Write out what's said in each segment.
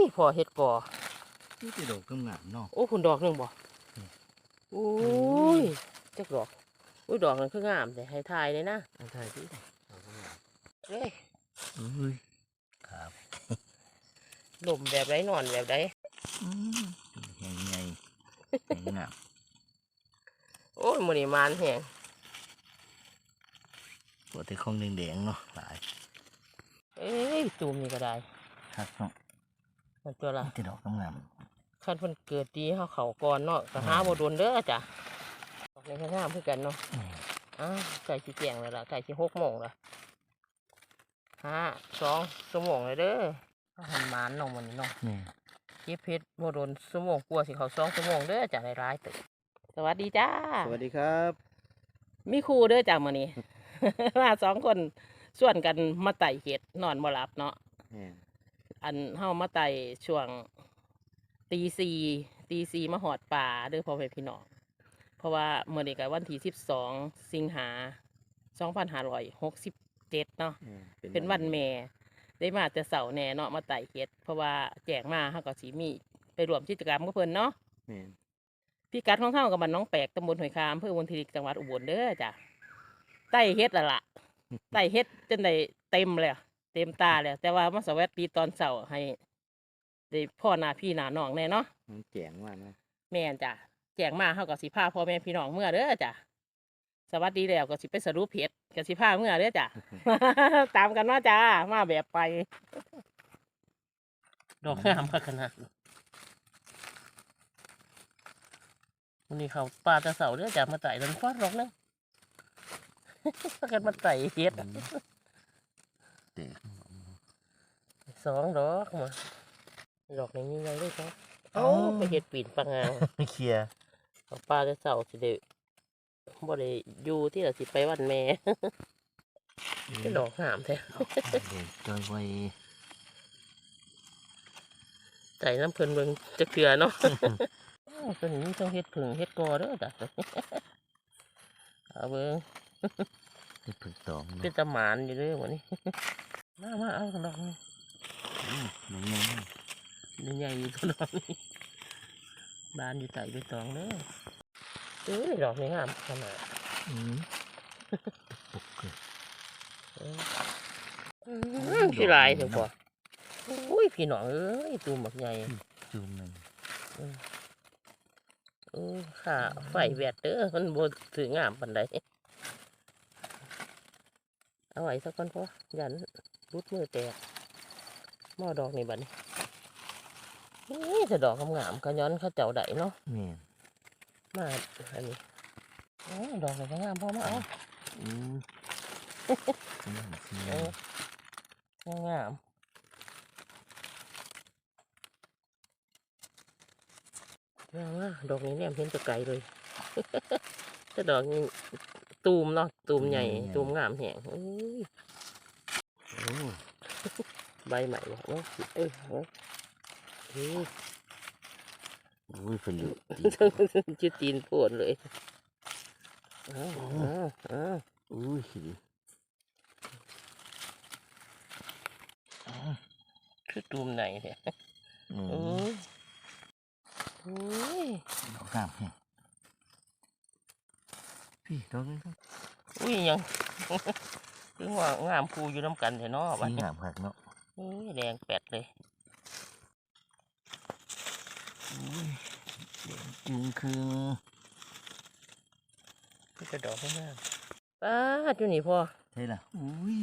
ยพอเฮ็ดก่อนี่จะดอกงามๆเนาะโอ้คุณดอกหนึ่งบ่อืมโอ้ยจักดอกอุ้ยดอกนั้นคืองามแต่ให้ทายเลยนะอันไทยที่ดอกงามเอ้ยเอ้ยครับลมแบบไรนอนแบบไรอืมแห้งไงแห้งงามโอ้ยมื้อนี้มานแฮงปวดที่คงแดงๆเนาะหลายเอ้ยตูมนี่ก็ได้ครับเนาะ มันตัวละนี่จะดอกงามคันเพิ่นเกิดดีเฮาเข้าก่อนเนาะก็หาบ่โดนเด้อจ้ะดอกนี้ก็งามคือกันเนาะๆอืมอ้าวใกล้สิแจ้งแล้วล่ะใกล้สิหกโมงและห้าสองชั่วโมงเลยเด้ออาหารหมานเน้องมันนี้เนาะนี่เก็บเพชรโมโดนชั่วโมงกลัวาสิเขาสองชั่วโมงเด้อจ้ะในร้ายๆตึกสวัสดีจ้า สวัสดีครับ มีครูเด้อจ้ามื้อนี้มาสองคนส่วนกันมาไต่เห็ดนอนบ่หลับเนาะแม่น อันเฮามาไต่ช่วงตีสี่ตีสี่มาหอดป่าเด้อพ่อแม่พี่น้องเพราะว่าเมื่อนี้ก็วันที่สิบสองสิงหาสองพันห้าร้อยหกสิบเจ็ดเนาะแม่นเป็นวันแม่ได้มาแต่เสาร์แหน่เนาะมาไต่เฮ็ด เพราะว่าแจกมาเฮาก็สิมี ไปร่วมกิจกรรมกับเพิ่นเนาะแม่นพี่กัดของเฮากับบ้านน้องแปลกตำบลหอยคามอำเภอวันทีจังหวัดอุบลเด้อจ้ะไต่เฮ็ดและล่ะไต่เฮ็ดจนได้เต็มเลยอะ เต็มตาเลยแต่ว่ามาสวัสดีตอนเสาร์ให้ได้พ่อหน้าพี่หน้าน้องแน่เนาะมันแจ๋งมากนะแม่นจ้ะแจกมาเฮาก็สิพาพ่อแม่พี่น้องเมื่อเด้อจ้ะสวัสดีแล้วก็สิไปสรุปเฮ็ดก็สิพาเมื่อเด้อจ้ะ ตามกันมาจ้ามาแบบไป ดอกงามพักขนาดวันนี้เขาปลาตะเสาเด้อจ้ะมาไต่ดันฟอดดอกนึงพากันมาไต่เฮ็ด อืม แตกสองดอกมาดอกนี้มีไงด้วยครับเอ้าไปเฮ็ดปีนปังงางไม่เคลียร์เอาปลาตะเสาสิได้บ่ได้อยู่ที่เราสิไปวันแม่เป็นดอกงามแท้เด็กจอยไว้ใจน้ำเพลินเบิ่งจะเกลือเนาะอ้าวตัวนี้มีต้องเฮ็ดผึ่งเฮ็ดกอเด้อจ้ะเอาเบิ่งที่ผึกตองเป็นเนาะตะหมานอยู่เด้อวันนี้ มามาเอาดอกนี้อืมมันงามนี่ใหญ่อยู่ตัวดอกนี้บานอยู่ใต้ใบตองเด้อเอ้ยดอกนี้งามขนาดอืมปุกเลยเอออืมพี่ลายเถอะพ่ออุ้ยพี่น้องเอ้ยตูมบักใหญ่จูมหนึ่งเออค่ะไฟแวดเด้อมันบ่ถืองามปานใดเอาไว้สักก่อนพ่อยัน รุดมือแตกหม้อดอกนี่บัดนี้นี่จะดอกงามๆก็ย้อนเขาเจ้าได้เนาะแม่นมาอันนี้โอ้ดอกนี่ก็งามพ่อมาเอาอืมงามสิเอองามงามมากดอกนี้เนี่ยเห็นแตะไกลเลยแต่ดอกนี้ตูมเนาะตูมใหญ่ตูมงามแหงเอ้ยโอ้ ใบใหม่บอกเนาะเอ้ยเอ้ยเอ้ยอุ้ยผลึกชื่อตีนปวดเลยอ้าวอ้าวอ้าวอุ้ยสิชื่อตูมไหนเนี่ยอืโอ้มยโอ้ยดอกงามแฮะพี่ดอกนี้ครับอุ้ยยัง ถึงว่างามคูอยู่น้ำกันเถอะเนาะบัดสีนี้งามคักเนาะอุ้ยแดงแปดเลยอุ้ยแดงจึงคือพี่กระดอกข้างหน้าป้าดอยู่นี่พอใช่ล่ะอุ้ย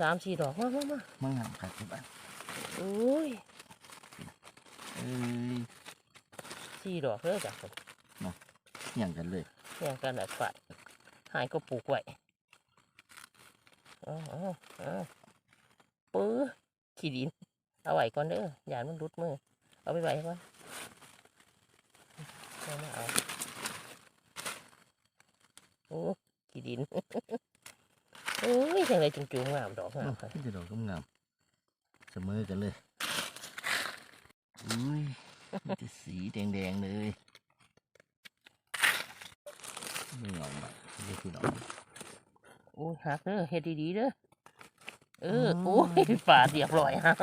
สามสี่ดอกมามามามันงามคักที่บ้านอุ้ยเอ้ยสี่ดอกเลยจ้ะผมอย่างกันเลยแย่งกันแบบฝ่ายหายก็ปลูกไว้ เอ๋อาเอ๋อปื้อขี้ดิน เอาไว้ก่อนเด้ออย่ามันรุดมือ เอาไปไว้ก่อนเอามาเอาโอ้ขี้ดินโอ้ยจังไรจุงๆงามดอกงามเนาะค่ะจะดอกงามเสมอกันเลยอุ้ยมันจะสีแดงๆเลยไม่ยอมอะนี่คือดอก โอ้ยหักเด้อเฮ็ดดีๆเด้อเอออืมโอ้ยฝาดเรียบร้อยฮะ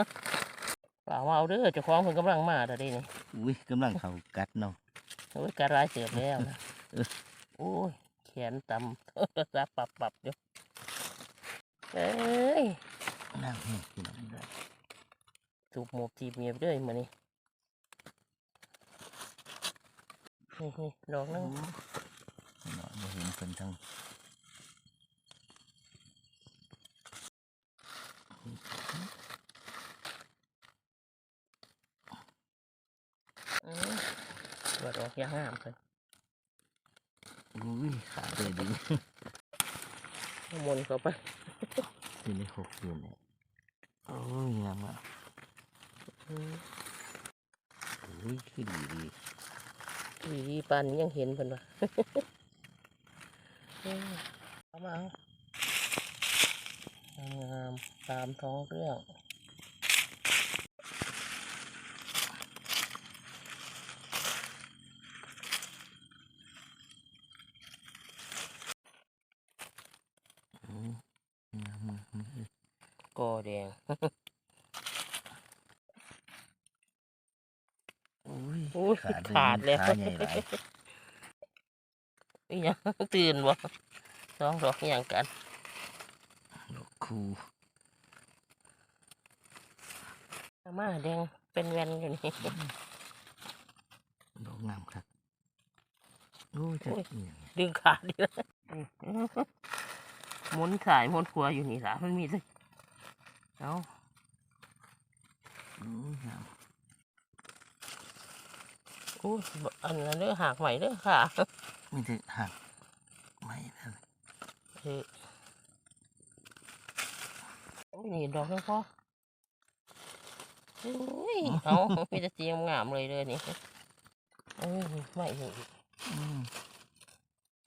ป่าว่าเอาเด้อเจ้าของเพิ่นกำลังมาแต่เด้นี่อุ้ยกำลังเขากัดเนาะโอ้ยการร้ายเสียบแล้วนะเออโอ้ยแขนตำโทรศัพท์ปรับปรับอยู่เอ้ยน้ำแห้งพี่น้องได้จูบหมวกจีบเมียบเด้อมื้อนี้นี่นี่ดอกหนึงเนาะบ่เห็นเพิ่นทั้ง อื้อว่าดอ กยางงามเพิ่นอุ้ยขาเลยดึงมนต์เข้าไปสิได้หกเดือนแล้วโอ้ยงามอะอืมอุ้ยคือดีดีวีวีปานนี้ยังเห็นเพิ่นว่ะเอ้ยเอามาเอางามๆตามท้องเรื่อง อืมงามงามเลย ก อแดงอุ้ยอุ้ยขาดึงขาดแล้วขาใหญ่หลายอีหยังตื่นบ่สองดอกอหย่างกันดอกคูเอามาแดงเป็นแวนอยู่นี่ดอกงามครับโอ้ยจะโอ้ยเอียงดึงขาดดีแล้วหมุนสายหมุนขวาอยู่นี่ล่ะมันมีสิ เอาโอ้ยงามอู้บ่อันนั้นเด้อหากใหม่เด้อค่ะมีแต่หักไม่นั่นเออโอ้ยนี่ดอกนึงพออุ้ยเอามีแต่สีงามๆเลยเลยนี่เอ้ยไม่นี่อีกอืม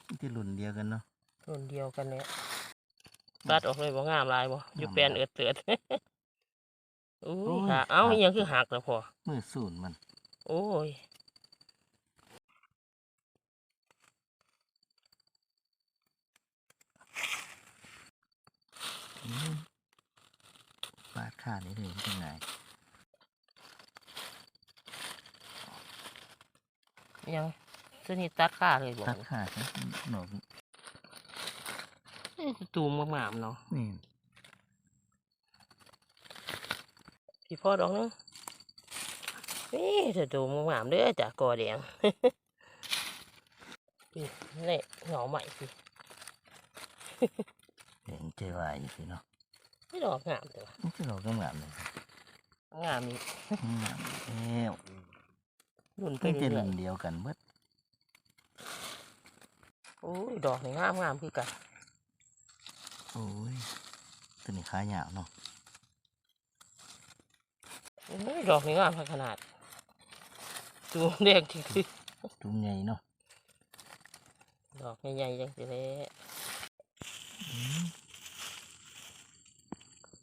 มีแต่รุ่นเดียวกันเนาะรุ่นเดียวกันเนี่ย ตัดออกเลยบ่งามหลายบ่อยู่งามแปลนหลายเอิดเตือดอุ้โอ้ยยหาเอ้าหักอิหยังคือหักแล้วพอมือสูนมัน โอ้ยอืมฟาดขานี่เลยเป็นไงอิหยังสนิทตัดขาเลยบ่ตัดขาดนะหนอก เอ้ยตูมงามๆเนาะนี่พี่พ่อดอกนึงนี่จะตูมงามๆเด้อจ้ะกอแดงพี่นี่เหงาใหม่สิเห็นใจวายอยู่สิเนาะไม่ดอกงามแต่ว่านี่คือเราก็งามเลยงามอีกงามแล้วรุ่นไปไม่จะเรื่อรุ่ยนเดียวกันเบิดๆโอ้ยดอกนี่งามงามๆคือกัน โอ้ยตัวนี้ขายาวเนาะโอ้ยดอกนี่งามขนาดตูมแดงที่คือจุ่มใหญ่เนาะดอกใหญ่ๆจังสิแหล้อืม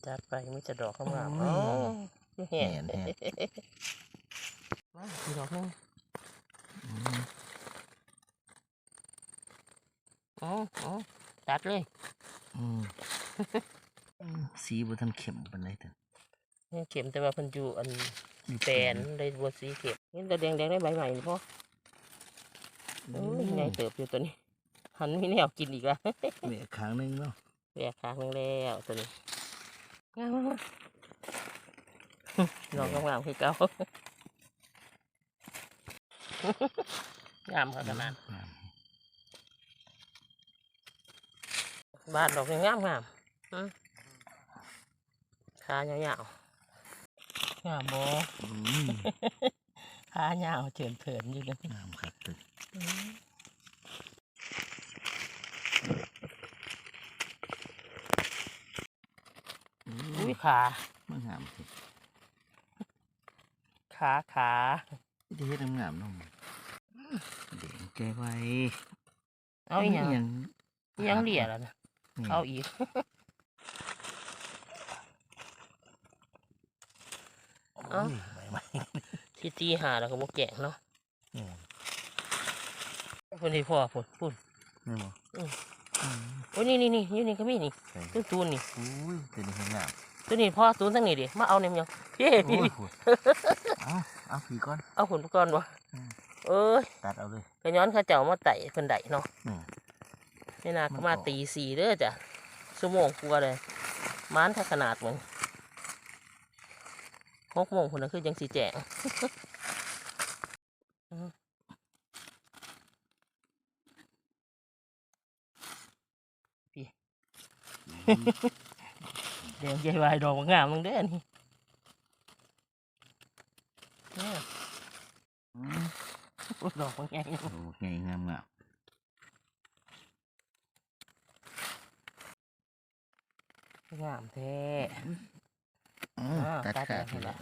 จัดไปไมแต่จะดอกงามๆโอ้เอ้ายคือแห่แห่นแห่นมาอีกดอกหนึงอืมอ๋ออ๋อจัดเลยอืมอืม สีบทันเข้มปานใดเถอะนี่เข็มแต่ว่าเพันอยู่อันมีแปนเลยบัวสีเข็มนี่แต่แดงแดงๆได้ใบใหม่นี่พ่อโอ้โอ้ยยไงเติบอยู่ตัวนี้หันมีแนวกินอีกแล้วเหลือครั้งหนึงเนาะแหวกคางหนึงแล้วตัวนี้งามมากดอกงามๆคือเก่างามขนาด งาม บ้านดอกงามงามๆอืมขายาวๆงามบ่อืมขายาวเฉินเผินอยู่เลยงามครับตึกอุ้ยขามันงามสิขาขาจะเฮ็ดงามๆเนาะเด็กใจไว้เอาอีหยังยังอีหยังเหลี่ยแล้วนะนี่ เอาอีก เอ้าโยใบไม้ที่ตีหาแล้วก็บ่แกงเนาะนี่พุ่นที่พ่อพุ่นพุ่นนี่บ่อืมอืมโอ้ยนี่นี่นี่อยู่นี่ก็มีนี่ใส่ตู้ตูนนี่อุ้ยตัวนี้เห็นงามตัวนี้พ่อศูนย์ทั้งนี้ดิมาเอาเนี่ยยังพี่โอ้พี่ยโหเอาเอาผีก่อน เอาหุ่นก่อนวะอืม เอ้ย ตัดเอาเลย ก็ย้อนเข้าเจ้ามาไต่เพิ่นไดเนาะอืม นี่นามันก็มาออกตีสี่เด้อจ้ะชั่วโมงกลัวาเลยม้านถ้าขนาดมึงหกโมงคนนั้นคือยังสีแจงเดี๋ยวใหญ่วายดอกงามมึงเด้อนี่เนี่ยอืมดอกบางใหญ่โอ้ไงงามงาม งามแท้อ๋ออ่าตัดตัดขาแล้วทีเหรละอ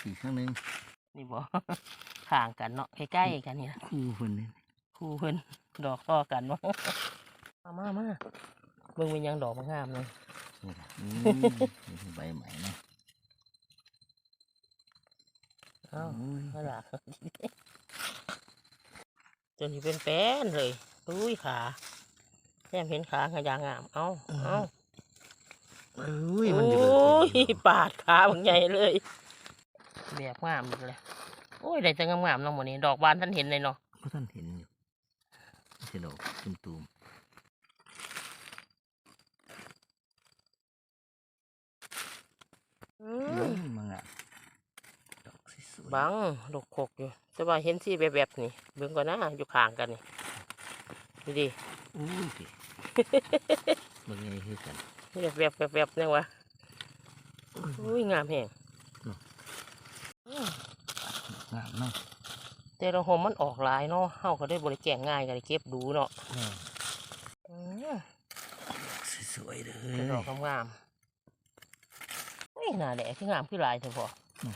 สีข้างหนึงนี่บ่ห่างกันเนาะใกล้ๆกันนี่นะคู่คนนี้คู่เพิ่นดอกต่อกันวะมามามาเบิ่งเป็นหยังดอกมันงามเลยนี่ล่ะอืมนี่คือใบใหม่เนาะเอ้าโอ้ยเอาล่ะจนที่เป็นแป้นเลยอุ้ยขาแค่เห็นขาขยางงาม เอ้าเอ้า เอ้ยโอมันจะ้เลิกยปาดขาบางใหญ่เลยแบบงามอีกเลยโอ้ยได้แต่งามๆเน้องหมดนี้ดอกบานท่านเห็นเลยเนาะเพราะท่านเห็นอยู่ไม่ใช่ดอกตุ่มตุมอืๆมเอ้ยมังอะดอกสวยๆบังดอกขกอยู่แต่ว่าเห็นสีแบบๆนี่เบิ่งก่อนนะอยู่ข้างกันนี่ดูดิอู้ยสิมันไงคือกัน แบบแบบแบบแบบๆเนี่ยวะอุ้ยงามแฮงงามเนาะแต่ละหมมันออกหลายเนาะเฮาก็ได้บริแกงง่ายก็ได้เก็บดูเนาะแม่อืมสวยๆเลเป็นยดอกงามๆอุ้ยหน้าแหละคืองามคือหลายเถอะพออม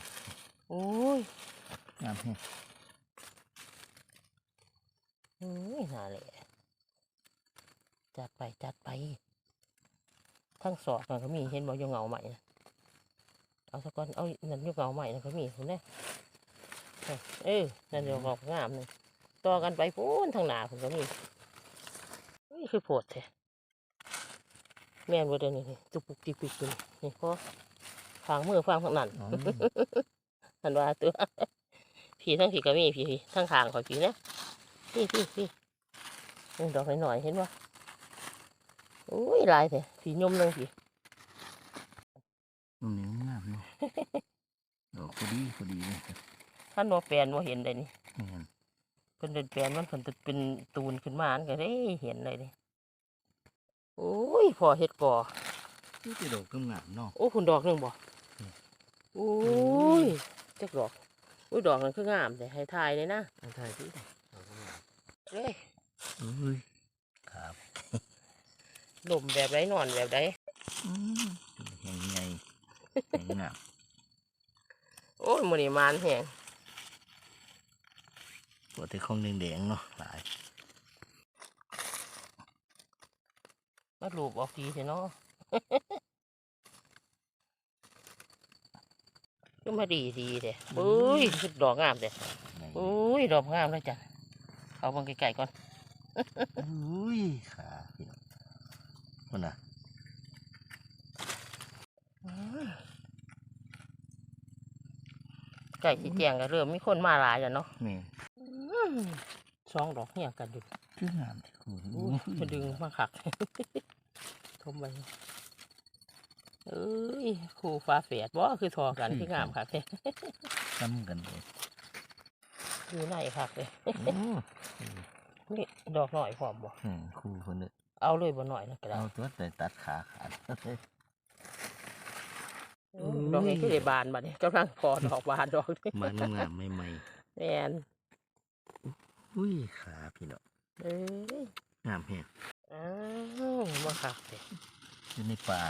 อุ้ยงามแฮะอุ้ยหน้าแหละจัดไปจัดไป ทั้งสอดมันก็มีเห็นบ่อยงเงาใหม่นะเอาสักก้อนเอานั่นยงเงาใหม่นะก็มีคุณเนี่ยเออนั่นยงเงางามเลยต่อกันไปพูนทางหนาผมก็มีนี่คือโพดแท้แม่นบ่เด้อนี่นี่ตุกปุกจิกปิกอยู่นี่นี่พอฟางมือฟางข้างนั้นอันว่าตัวผีทั้งผีก็มีผีทั้งขางขอยผีนะพี่พี่พี่ดอกหน่อยเห็นปะ อุ้ยหลายแต่ผียมหนึงผีตรงนี้งามเนาะดอกพอดีพอดีเลยครับท่านว่าแปลนว่าเห็นเลยนี่แม่นเป็นเป็นแปลนมันเป็นเป็นตูนขึ้นมาอันก็ได้เห็นเลยนี่โอ้ยพอเห็ดก่อนี่เป็นดอกงามๆเนาะโอ้คุณดอกหนึ่งบ่อืมโอ้ยจักดอกอุ้ยดอกนั้นคืองามแต่ให้ทายเลยนะเอาถ่ายดิดอกงามเอ้ยเอ้ยครับ ลมแบบไรนอนแบบไรอืมแห่งใหญ่แห่งงามโอ้ยมันนี่มานแหงปวดที่ของแดงๆเนาะหลายมาลูบออกทีสิเนาะก็มาดีดีเด้ปุ้ยคือดอกงามเด้ใหญ่ปุ้ยดอกงามเลยจ้ะเขาเบังไกลๆก่อนอุ้ยขาพี่น้อง มันน่ะไก่สีแจงก็เริ่มมีคนมาหลายแล้วเนาะแม่นสองดอกเนี่ยกันอยู่คืองามที่คุณอุ้ยมาดึงมาขักทมไปเอ้ยคู่ฟ้าเฟียดบ่คือทอกันคืองามคักเลยซ้ำกันเลยอยู่ในคักเลยโอ้นี่ดอกหน่อยพร้อมบ่อืมคู่คนนึง เอาเลยบ่หน่อยนะก็ได้เอาตัวแต่ตัดขาขาดอืมดอกนี้คือได้บานบัดนี้กำลังพอดอกบานดอกนี่มันงามๆใหม่แม่นๆอุ้ยขาพี่น้องเอ้ยงามแฮงอ้าวมาคักเด้อยู่ในป่า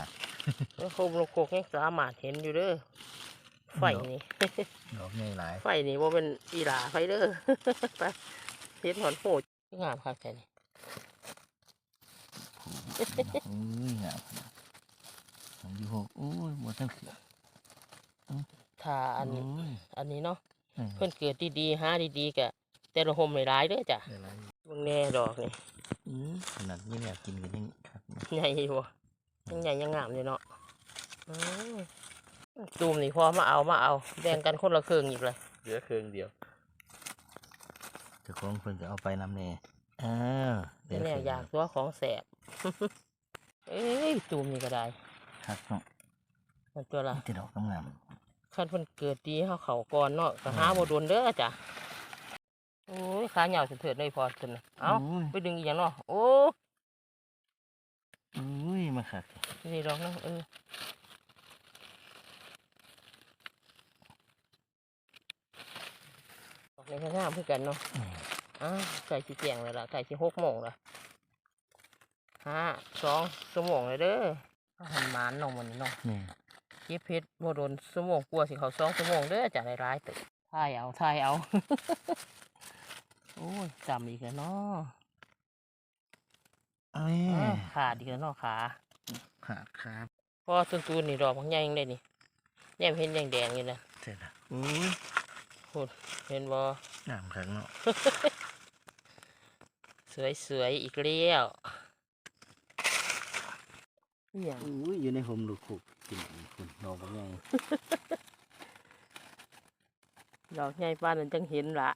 แล้วโคมโลโกกยังสามารถเห็นอยู่เด้อไฟนี่ ดอกใหญ่หลายไฟนี่ว่าเป็นอีหลาไฟเด้อ ไปเห็นหอนโหดงามคักแท้นี่ อุ้ยงามของอยู่หกอุ้ยบ่ทันเขือถ้าอันโยอันนี้เนาะอืมเพิ่นเกิดดีๆหาดีๆกะแต่ละหมหลายๆเด้อจ้ะได้หลายเบิ่งแน่ดอกนี่อืมขนาดนี้เนี่ยกินกันยังคักนะใหญ่อยู่บ่ยังใหญ่ยังงามอยู่เนาะอืมตูมนี่พอมาเอามาเอาแบ่งกันคนละครึ่งอีกเลยเหลือเครื่องเดียวเจ้าของเพิ่นก็เอาไปนำแน่เออเดี๋ยวเนี่ยสิอยากตัวของแสบ เอ้ยตูมนี่ก็ได้คักเนาะมันตัวละต่ดอกงามคันเพิ่นเกิดดีเฮาเขาก่อนเนาะก็หาบ่โดนเด้อจ้ะโอ้ยขาเหยาวสุดเถิดเลยพอขึ้นเอ้าไปดึงอีหยังเนาะโอ้โอ้ยมาคักนี่ดอกเนาะเออดอกนี้ก็งามคือกันเนาะอ้าวไก่สิเจียงเลยล่ะไก่สิหกโมงละ ห้าสองชั่วโมงเลยเด้ออาหันหมานน้องมันนี่เน้องนี่เก็บเพชรบ่โดนชั่วโมงกลัวาสิเขาสองชั่วโมงเด้อจะได้ร้ายตึกทายเอาทายเอา โอ้ยจำอีกแล้วเนาะเอ้ยอ้าวขาดอีกแล้วเนาะขาขาดครับพอตุนตูนๆนี่ดอกบางใหญ่ยังได้นี่แย้มเห็นแดงๆอยู่นะเสร็จละโอ้ยเห็นบ่งามคักเนาะสวยๆอีกแล้ว อหย่างโอ้ยอยู่ในห่มลูกคุกกินคุณดอกบ่ใหญ่ดอกใหญ่ป้านนั้นจังเห็นละ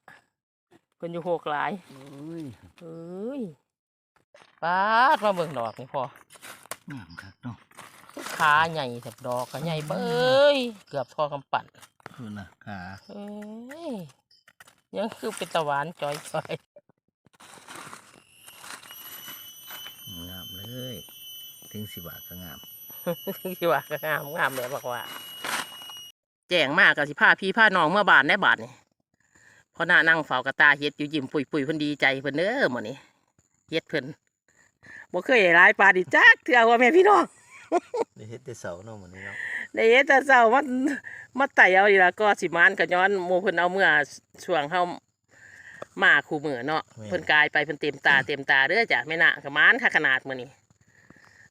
เพิ่นอยู่โหกหลายโอ้ยเอ้ยป้าดมาเบิ่งดอกนี่พองามคักเนาะขาใหญ่แถบดอกก็ใหญ่เบ้ยเกือบพอกำปั่นคุณน่ะขาเอ้ยยังคือเป็นตะหวานจอยงามเลย ถึงสิบาทก็งามๆที่ว่าก็งามงามเลยบอกว่า แจ้งมากกับสิพาพี่พาน้องเมื่อบานได้บาทนี่เพราะหน้านั่งเฝ้ากระตาเฮ็ดอยู่ยิ้มปุยปุยๆเพิ่นดีใจเพิ่นเด้อหมื้อนี้เฮ็ดเพิ่นบ่เคยได้หลายปลาดิจักเทื่อว่าแม่พี่น้องได้เฮ็ดแต่เสาเนาะมื้อนี้เนาะได้เฮ็ดแต่เช้ามันมาไต่เอาดีละก็สิมานก็ย้อนหมู่เพิ่นเอาเมื่อช่วงเฮามาคู่มื้อเนาะเพิ่นกลายไปเพิ่นเต็มตาเต็มตาเด้อจ้ะแม่น่ะก็มานค่ะขนาดมื้อนี้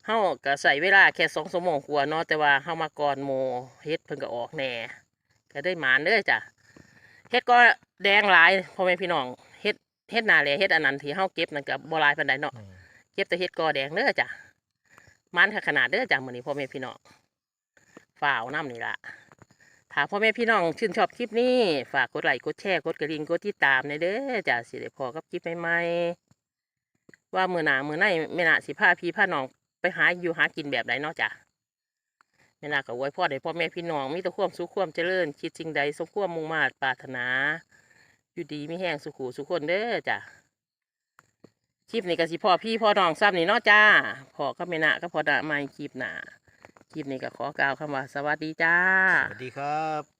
เฮาก็ใส่เวลาแค่2ชั่วโมงกว่าเนาะแต่ว่าเฮามาก่อนหมู่เฮ็ดเพิ่นก็ออกแหน่ก็ได้หมานเด้อจ้ะเฮ็ดก็แดงหลายพ่อแม่พี่น้องเฮ็ดเฮ็ดหน้าแหล่เฮ็ดอันนั้นที่เฮาเก็บนั่นก็บ่หลายปานใดเนาะอืมเก็บแต่เฮ็ดกอแดงเด้อจ้ะมันค่ะขนาดเด้อจ้ะมื้อนี้พ่อแม่พี่น้องฝ่าวน้ำนี่ล่ะถ้าพ่อแม่พี่น้องชื่นชอบคลิปนี้ ฝากกดไลค์กดแชร์กดกระดิ่งกดติดตามในเด้อจ้ะสิได้พอกับคลิปใหม่ๆว่ามื้อหน้ามื้อไหนแม่น่าสิพาพี่พาน้อง ไปหาอยู่หากินแบบใดเนาะจ้ะแม่น่าก็อวยพรให้พ่อแม่พี่น้องมีแต่ความสุขความเจริญคิดสิ่งใดสมความมุ่งมา่ปรารถนา อยู่ดีมีแห้งสุขูสุขคนเด้อจ้ะคลิปนี้ก็สิพ่อพี่พ่อน้องซ้ำนี่เนาะจ้าพ่อก็ไม่นะก็พอดะไม่คลิปหนาคลิปนี้ก็ขอกล่าวคำว่าสวัสดีจ้า สวัสดีครับ